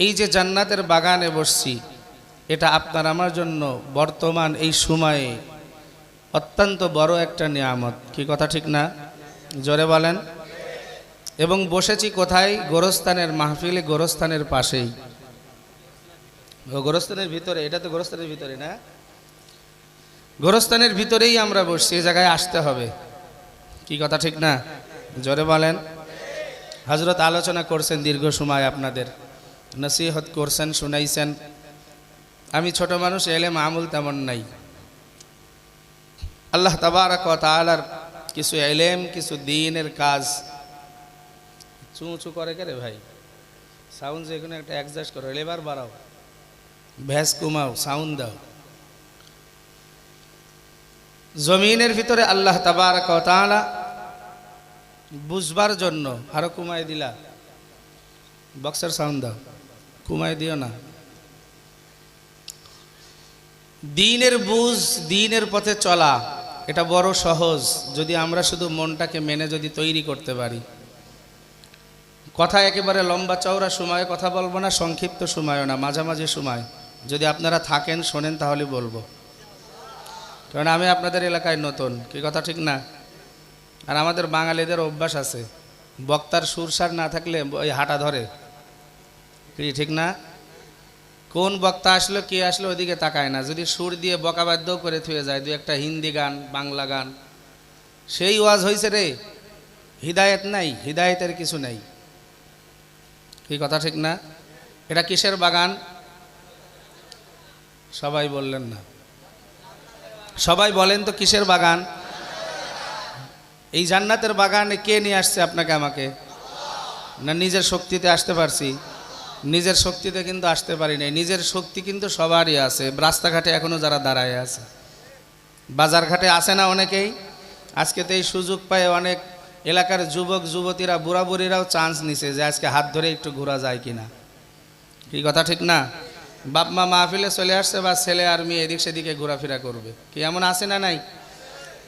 এই যে জান্নাতের বাগানে বসছি, এটা আপনার আমার জন্য বর্তমান এই সময়ে অত্যন্ত বড় একটা নিয়ামত। কি কথা ঠিক না? জোরে বলেন। এবং বসেছি কোথায়? গোরস্থানের মাহফিলে, গোরস্থানের পাশেই। গোরস্থানের ভিতরে, এটা তো গোরস্থানের ভিতরে না? গোরস্থানের ভিতরেই আমরা বসছি এই জায়গায় আসতে হবে। কি কথা ঠিক না? জোরে বলেন। হজরত আলোচনা করছেন দীর্ঘ সময় আপনাদের। নসিহত করছেন, শুনাইছেন। আমি ছোট মানুষ এলে মামুল তেমন নাই। আল্লাহ তাবারক তালার কিছু এলেম, কিছু দিনের কাজ। চু চু করে কে রে ভাই? সাউন্ড যে কোনো একটা অ্যাডজাস্ট করো এবার বাড়াও। ভ্যাস কমাও সাউন্ড দাও। জমিনের ভিতরে আল্লাহ তাবারক তাআলা বুঝবার জন্য আরও কুমায় দিলা। বক্সের সাউন্ড দাও। কুমায় দিও না। দিনের বুঝ দিনের পথে চলা, এটা বড় সহজ। যদি আমরা শুধু মনটাকে মেনে যদি তৈরি করতে পারি। কথা একেবারে লম্বা চওড়া সময়ে কথা বলব না, সংক্ষিপ্ত সময়ও না, মাঝামাঝি সময়। যদি আপনারা থাকেন, শোনেন, তাহলে বলব। কারণ আমি আপনাদের এলাকায় নতুন, কি কথা ঠিক না? আর আমাদের বাঙালিদের অভ্যাস আছে, বক্তার সুরসার না থাকলে ওই হাঁটা ধরে। কি ঠিক না? কোন বক্তা আসলো, কে আসলো, ওদিকে তাকায় না। যদি সুর দিয়ে বকাবাদ্য করে থুয়ে যায়, দু একটা হিন্দি গান, বাংলা গান। সেই ওয়াজ হয়েছে রে। হিদায়ত নাই, হিদায়তের কিছু নাই। কি কথা, ঠিক না? এটা কিসের বাগান? সবাই বললেন না। সবাই বলেন তো কিসের বাগান? এই জান্নাতের বাগানে কে নিয়ে আসছে আপনাকে আমাকে? না নিজের শক্তিতে আসতে পারছি? নিজের শক্তিতে কিন্তু আসতে পারি নাই। নিজের শক্তি কিন্তু সবারই আছে। রাস্তাঘাটে এখনও যারা দাঁড়ায় আছে। বাজারঘাটে আসে না অনেকেই? আজকে তো এই সুযোগ পায় অনেক এলাকার যুবক, যুবতীরা বুড়া বুড়িরাও চান্স নিছে যে আজকে হাত ধরে একটু ঘোরা যায় কিনা। কি কথা ঠিক না? বাপ, মা মাহফিলে চলে আসছে বা ছেলে আর মেয়ে এদিক সেদিকে ঘোরাফেরা করবে। কি এমন আছে না নাই?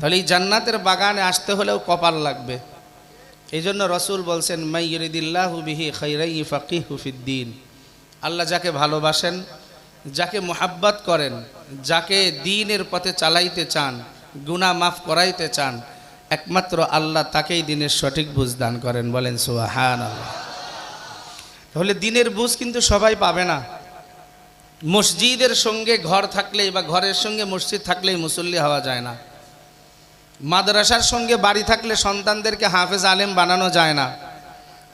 তাহলে এই জান্নাতের বাগানে আসতে হলেও কপাল লাগবে। এই জন্য রসুল বলছেন মাইয়রিদিল্লাহু বিহি খৈরাই ফাকি হুফিদ্দিন আল্লাহ যাকে ভালোবাসেন, যাকে মোহাব্বত করেন, যাকে দিনের পথে চালাইতে চান, গুনাহ মাফ করাইতে চান, একমাত্র আল্লাহ তাকেই দিনের সঠিক বুঝ দান করেন বলেন সুহান আল্লাহ তাহলে দিনের বুঝ কিন্তু সবাই পাবে না। মসজিদের সঙ্গে ঘর থাকলেই বা ঘরের সঙ্গে মসজিদ থাকলেই মুসল্লি হওয়া যায় না। মাদ্রাসার সঙ্গে বাড়ি থাকলে সন্তানদেরকে হাফেজ আলেম বানানো যায় না।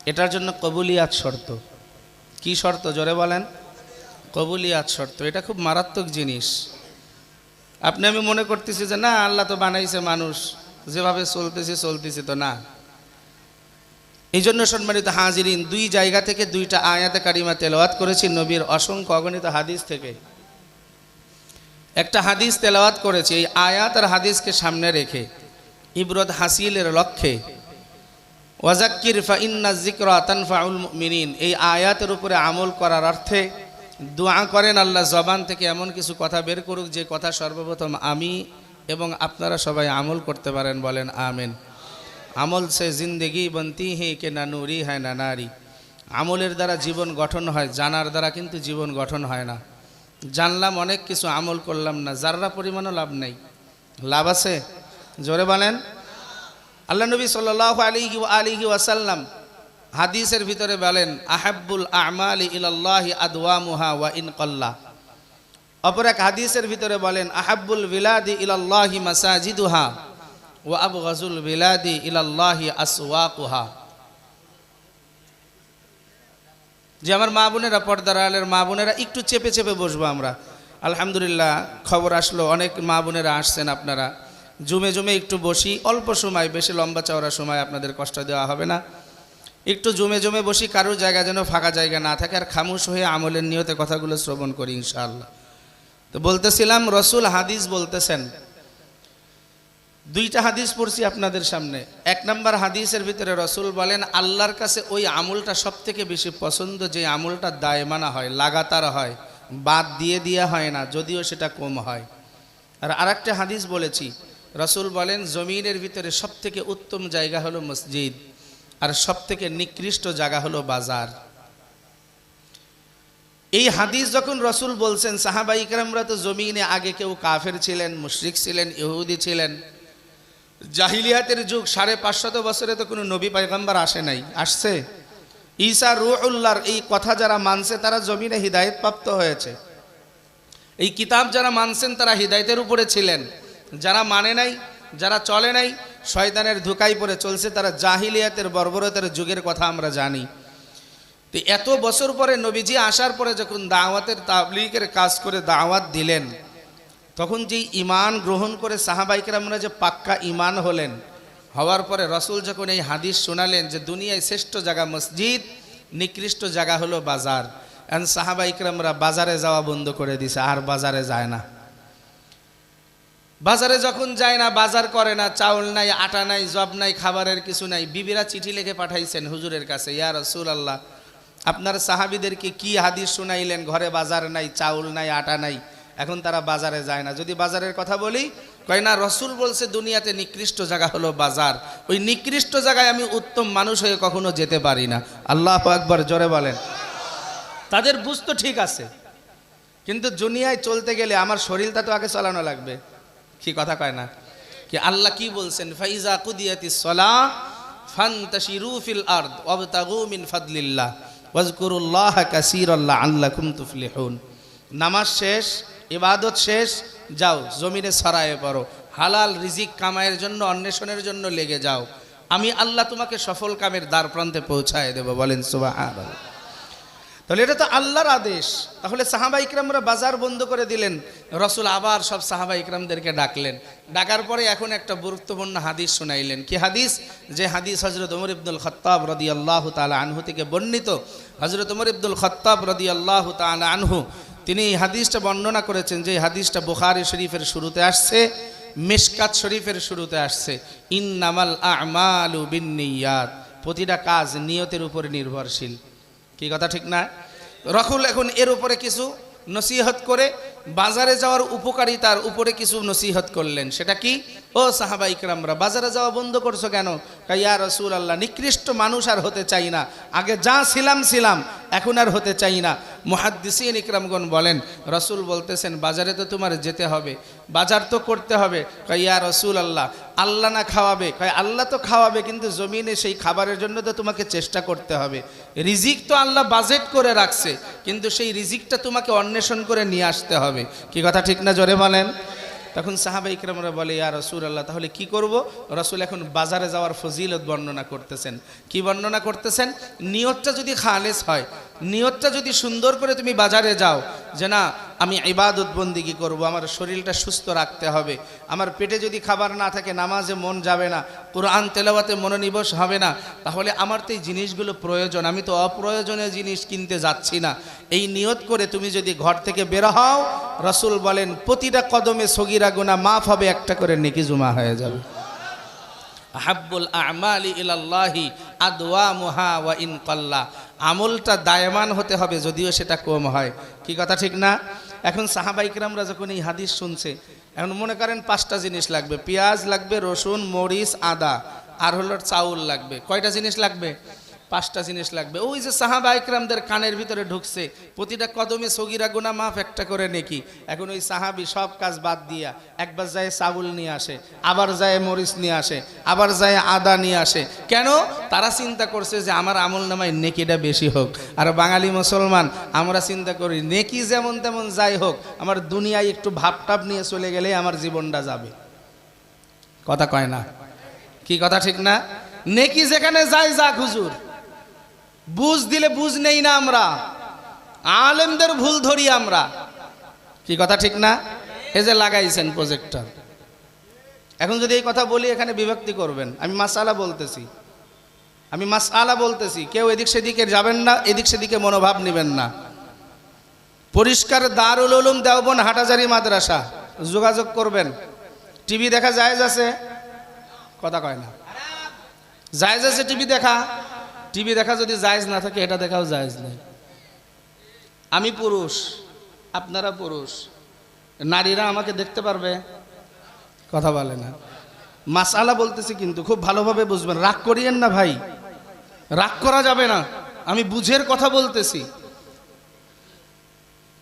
এটার জন্য কবুলিয়াত শর্ত। কি শর্ত? জোরে বলেন। কবুলিয়াত শর্ত। এটা খুব মারাত্মক জিনিস। আপনি, আমি মনে করতেছি যে, না, আল্লাহ তো বানাইছে মানুষ। যেভাবে চলতেছে চলতেছে তো না। এই জন্য সম্মানিত হাজিরিন, দুই জায়গা থেকে দুইটা আয়াতে কারিমা তেলাওয়াত করেছি নবীর অসংখ্য অগণিত হাদিস থেকে। একটা হাদিস তেলাওয়াত করেছি, এই আয়াত আর হাদিসকে সামনে রেখে। ইবরত হাসিলের লক্ষ্যে। ওয়াজাক্কির ফা ইন্না জিক্রা তানফাউল মিনিন এই আয়াতের উপরে আমল করার অর্থে দোয়া করেন আল্লাহ, জবান থেকে এমন কিছু কথা বের করুক, যে কথা সর্বপ্রথম আমি এবং আপনারা সবাই আমল করতে পারেন বলেন, আমেন। আমল সে জিন্দেগি বন্তি হে কে না নুরি হয় না নারী। আমলের দ্বারা জীবন গঠন হয়, জানার দ্বারা কিন্তু জীবন গঠন হয় না। জানলাম অনেক কিছু, আমল করলাম না, যাররা পরিমাণও লাভ নেই। লাভ আছে? জোরে বলেন। আল্লাহ নবী সাল্লাহ আলী আলিহি ওয়াসাল্লাম হাদিসের ভিতরে বলেন, আহাব্বুল আমালি ইলাল্লাহি আদওয়ামুহা ওয়া ইন কল্লা। অপর এক হাদিসের ভিতরে বলেন, আহাব্বুল বিলাদি ইলাল্লাহি মাসাজিদুহা ওয়া আবু গজুল বিলাদি ইলাল্লাহি আসওয়াকুহা। যে আমার মা বোনেরা পর্দার আলের মা বোনেরা একটু চেপে চেপে বসবো আমরা। আলহামদুলিল্লাহ খবর আসলো, অনেক মা বোনেরা আসছেন আপনারা। জুমে জুমে একটু বসি, অল্প সময়, বেশি লম্বা চওড়া সময় আপনাদের কষ্ট দেওয়া হবে না। একটু জমে জমে বসি, কারোর জায়গা যেন ফাঁকা জায়গা না থাকে আর খামুশ হয়ে আমলের নিয়তে কথাগুলো শ্রবণ করি ইনশাআল্লাহ। তো বলতেছিলাম, রসুল হাদিস বলতেছেন দুইটা হাদিস পড়ছি আপনাদের সামনে। এক নম্বর হাদিসের ভিতরে রসুল বলেন, আল্লাহর কাছে ওই আমলটা সব থেকে বেশি পছন্দ, যে আমলটা দায়মানা হয়, লাগাতার হয়, বাদ দিয়ে দেওয়া হয় না, যদিও সেটা কম হয়। আর আরেকটা হাদিস বলেছি, রসুল বলেন, জমিনের ভিতরে সব থেকে উত্তম জায়গা হলো মসজিদ, আর সব থেকে নিকৃষ্ট জায়গা হলো বাজার। এই হাদিস যখন রসুল বলছেন সাহাবা ইকরামরা তো জমিনে আগে কেউ কাফের ছিলেন, মুশরিক ছিলেন, ইহুদি ছিলেন জাহিলিয়াতের যুগ, সাড়ে পাঁচশত বছরে তো কোনো নবী পায়গাম্বার আসে নাই। আসছে? ঈসা রুহুল্লাহর এই কথা যারা মানছে, তারা জমিনে হৃদায়ত প্রাপ্ত হয়েছে। এই কিতাব যারা মানছেন, তারা হৃদায়তের উপরে ছিলেন। যারা মানে নাই, যারা চলে নাই, শয়তানের ধোকাই পড়ে চলছে, তারা জাহিলিয়াতের বর্বরতের যুগের কথা আমরা জানি। তো এত বছর পরে নবীজি আসার পরে যখন দাওয়াতের তাবলিগের কাজ করে দাওয়াত দিলেন তখন যেই ইমান গ্রহণ করে সাহাবাইকেরামরা যে পাক্কা ইমান হলেন, হওয়ার পরে রসুল যখন এই হাদিস শোনালেন যে দুনিয়ায় শ্রেষ্ঠ জায়গা মসজিদ, নিকৃষ্ট জায়গা হলো বাজার। এখন সাহাবাইকরামরা বাজারে যাওয়া বন্ধ করে দিছে, আর বাজারে যায় না। বাজারে যখন যায় না, বাজার করে না, চাউল নাই, আটা নাই, জব নাই, খাবারের কিছু নাই, বিবিরা চিঠি লিখে পাঠাইছেন হুজুরের কাছে, ইয়া রসুল আল্লাহ আপনার সাহাবিদেরকে কি হাদিস শুনাইলেন? ঘরে বাজার নাই, চাউল নাই, আটা নাই। এখন তারা বাজারে যায় না। যদি বাজারের কথা বলি, কয় না, রসুল বলছে, দুনিয়াতে নিকৃষ্ট জায়গা হলো বাজার। ওই নিকৃষ্ট জায়গায় আমি উত্তম মানুষ হয়ে কখনো যেতে পারি না। আল্লাহ একবার জোরে বলেন। তাদের বুঝ তো ঠিক আছে। কিন্তু দুনিয়ায় চলতে গেলে আমার শরীরটা তো আগে চালানো লাগবে। কি কথা কয় না? কি আল্লাহ কি বলছেন? ফাইজা কুদিয়াতি সলা ফান্তাশিরু ফিল আরদ ওয়াবতাগু মিন ফাদলিল্লাহ ওয়াজকুরুল্লাহ কাসীরাল্লাহ আল্লাকুম তুফলিহুন। নামাজ শেষ ইবাদত শেষ, যাও, জমিনে ছড়ায়ে পড়ো। হালাল রিজিক কামায়ের জন্য, অন্বেষণের জন্য লেগে যাও। আমি আল্লাহ তোমাকে সফল কামের দ্বার প্রান্তে পৌঁছায় দেব, বলেন সুবহানাল্লাহ। তাহলে এটা তো আল্লাহর আদেশ। তাহলে সাহাবা ইকরামরা বাজার বন্ধ করে দিলেন। রসুল আবার সব সাহাবা ইকরামদেরকে ডাকলেন। ডাকার পরে এখন একটা গুরুত্বপূর্ণ হাদিস শোনাইলেন। কি হাদিস? যে হাদিস হজরত উমর ইবদুল খত্তাব রদি আল্লাহ তালা আনহু থেকে বর্ণিত। হজরত উমর ইবদুল খত্তাব রদি আল্লাহ তালা আনহু তিনি এই হাদিসটা বর্ণনা করেছেন যে হাদিসটা বুখারি শরীফের শুরুতে আসছে, মিশকাত শরীফের শুরুতে আসছে। ইন্নামাল আমালু বিন্নিয়াত। প্রতিটা কাজ নিয়তের উপর নির্ভরশীল। কি কথা ঠিক না? রকুল এখন এর উপরে কিছু নসিহত করে বাজারে যাওয়ার উপকারিতার উপরে কিছু নসিহত করলেন। সেটা কি? ও সাহাবা ইকরামরা, বাজারে যাওয়া বন্ধ করছ কেন? কাইয়া রসুল আল্লাহ নিকৃষ্ট মানুষ আর হতে চাই না। আগে যা ছিলাম ছিলাম। এখন আর হতে চাই না। মুহাদ্দিসিন ইকরামগণ বলেন, রসুল বলতেছেন, বাজারে তো তোমার যেতে হবে, বাজার তো করতে হবে। কাইয়া রসুল আল্লাহ আল্লাহ না খাওয়াবে? কয়, আল্লাহ তো খাওয়াবে, কিন্তু জমিনে সেই খাবারের জন্য তো তোমাকে চেষ্টা করতে হবে। রিজিক তো আল্লাহ বাজেট করে রাখছে, কিন্তু সেই রিজিকটা তোমাকে অন্বেষণ করে নিয়ে আসতে হবে। কি কথা ঠিক না জোরে বলেন? তখন সাহাবা ইকরামরা বলে, ইয়া রসুল আল্লাহ তাহলে কি করব? রসুল এখন বাজারে যাওয়ার ফজিলত বর্ণনা করতেছেন। কি বর্ণনা করতেছেন? নিয়তটা যদি খালেস হয়, নিয়তটা যদি সুন্দর করে তুমি বাজারে যাও, যে না আমি ইবাদত বন্দিগি করব, আমার শরীরটা সুস্থ রাখতে হবে। আমার পেটে যদি খাবার না থাকে, নামাজে মন যাবে না, কোরআন তেলাওয়াতে মনোনিবেশ হবে না, তাহলে আমার তো এই জিনিসগুলো প্রয়োজন। আমি তো অপ্রয়োজনীয় জিনিস কিনতে যাচ্ছি না। এই নিয়ত করে তুমি যদি ঘর থেকে বের হও, রসুল বলেন, প্রতিটা কদমে সগিরা গুণা মাফ হবে, একটা করে নেকি জমা হয়ে যাবে। হাব্বুল আমালি ইলাল্লাহি আদওয়া মুহা ওয়া ইন কল্লা আমলটা দায়মান হতে হবে, যদিও সেটা কম হয়। কি কথা ঠিক না? এখন সাহাবাইকরামরা যখন এই হাদিস শুনছে, এখন মনে করেন পাঁচটা জিনিস লাগবে। পেঁয়াজ লাগবে, রসুন, মরিচ, আদা, আর হলো চাউল লাগবে। কয়টা জিনিস লাগবে? পাঁচটা জিনিস লাগবে। ওই যে সাহাবা ইকরামদের কানের ভিতরে ঢুকছে, প্রতিটা কদমে সগিরা গুনা মাফ একটা করে নেকি। এখন ওই সাহাবি সব কাজ বাদ দিয়া একবার যায় চাউল নিয়ে আসে, আবার যায় মরিচ নিয়ে আসে, আবার যায় আদা নিয়ে আসে। কেন? তারা চিন্তা করছে যে আমার আমল নামায় নেকিটা বেশি হোক। আর বাঙালি মুসলমান, আমরা চিন্তা করি নেকি যেমন তেমন যাই হোক, আমার দুনিয়ায় একটু ভাবটাপ নিয়ে চলে গেলে আমার জীবনটা যাবে। কথা কয় না? কি কথা ঠিক না? নেকি যেখানে যায় যাক হুজুর। বুঝ দিলে বুঝ নেই না আমরা। আলেমদের ভুল ধরি আমরা। কি কথা ঠিক না? এই যে লাগাইছেন প্রজেক্টর এখন যদি এই কথা বলি, এখানে বিভক্তি করবেন। আমি মাসালা বলতেছি। আমি মাসালা বলতেছি। কেউ এদিক সেদিকে যাবেন না, এদিক সেদিকে মনোভাব নেবেন না। পরিষ্কার দারুল উলুম দেওবন হাটাজারি মাদ্রাসা। যোগাযোগ করবেন। টিভি দেখা যায় আছে? কথা কয় না। জায়েজ আছে, টিভি দেখা। টিভি দেখা যদি জায়জ না থাকে, এটা দেখাও জায়েজ নেই। আমি পুরুষ, আপনারা পুরুষ, নারীরা আমাকে দেখতে পারবে? কথা বলে না। মাসালা বলতেছি কিন্তু, খুব ভালোভাবে বুঝবেন। রাগ করিয়েন না ভাই। রাগ করা যাবে না। আমি বুঝের কথা বলতেছি।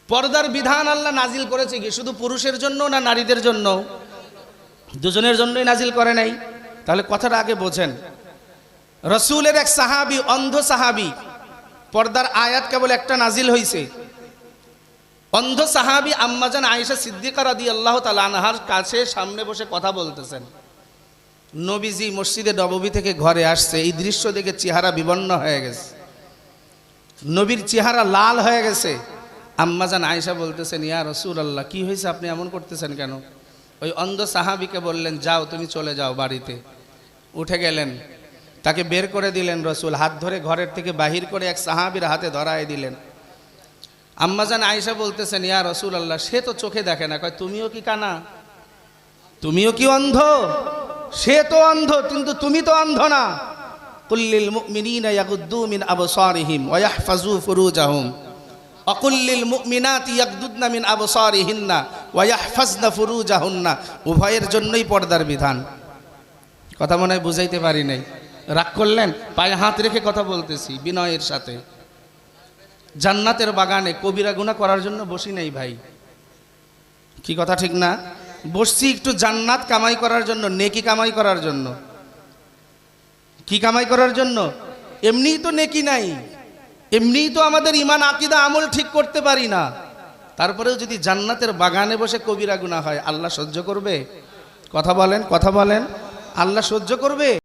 পর্দার বিধান আল্লাহ নাজিল করেছে কি, শুধু পুরুষের জন্য না নারীদের জন্য? দুজনের জন্যই নাজিল করে নাই। তাহলে কথাটা আগে বোঝেন। রসুলের এক সাহাবি, অন্ধ সাহাবি, পর্দার আয়াত কেবল একটা নাজিল হইছে। অন্ধ সাহাবি আম্মাজান আয়েশা সিদ্দিকা রাদি আল্লাহ আনহার কাছে সামনে বসে কথা বলতেছেন। নবীজি মসজিদে নববী থেকে ঘরে আসছে, এই দৃশ্য দেখে চেহারা বিবন্ন হয়ে গেছে। নবীর চেহারা লাল হয়ে গেছে। আম্মাজান আয়েশা বলতেছেন, ইয়া রসুল আল্লাহ কি হয়েছে? আপনি এমন করতেছেন কেন? ওই অন্ধ সাহাবিকে বললেন, যাও, তুমি চলে যাও বাড়িতে। উঠে গেলেন। তাকে বের করে দিলেন রসুল, হাত ধরে ঘরের থেকে বাহির করে এক সাহাবির হাতে ধরায় দিলেন। আম্মাজান আয়েশা বলতেছেন, ইয়া রসুল আল্লাহ সে তো চোখে দেখে না। কয়, তুমিও কি কানা? তুমিও কি অন্ধ? সে তো অন্ধ, কিন্তু তুমি তো অন্ধ না। কুল্লিল মুমিনিনা ইয়াগুদ্দু মিন আবসারিহিম ওয়া ইয়াহফাজু ফুরুজাহুম। অকুল্লিল মুমিনাতি ইয়াগদুদনা মিন আবসারিহিন্না ওয়া ইয়াহফাজনা ফুরুজাহুন্না। উভয়ের জন্যই পর্দার বিধান। কথা মনে হয় বুঝাইতে পারি নাই। রাগ করলেন, পায়ে হাত রেখে কথা বলতেছি বিনয়ের সাথে। জান্নাতের বাগানে কবিরা গুণা করার জন্য বসি নাই ভাই। কি কথা ঠিক না? বসছি একটু জান্নাত কামাই করার জন্য, নেকি কামাই করার জন্য। কি কামাই করার জন্য? এমনিই তো নেকি নাই। এমনিই তো আমাদের ইমান আকিদা, আমল ঠিক করতে পারি না। তারপরেও যদি জান্নাতের বাগানে বসে কবিরা গুণা হয়, আল্লাহ সহ্য করবে? কথা বলেন কথা বলেন, আল্লাহ সহ্য করবে?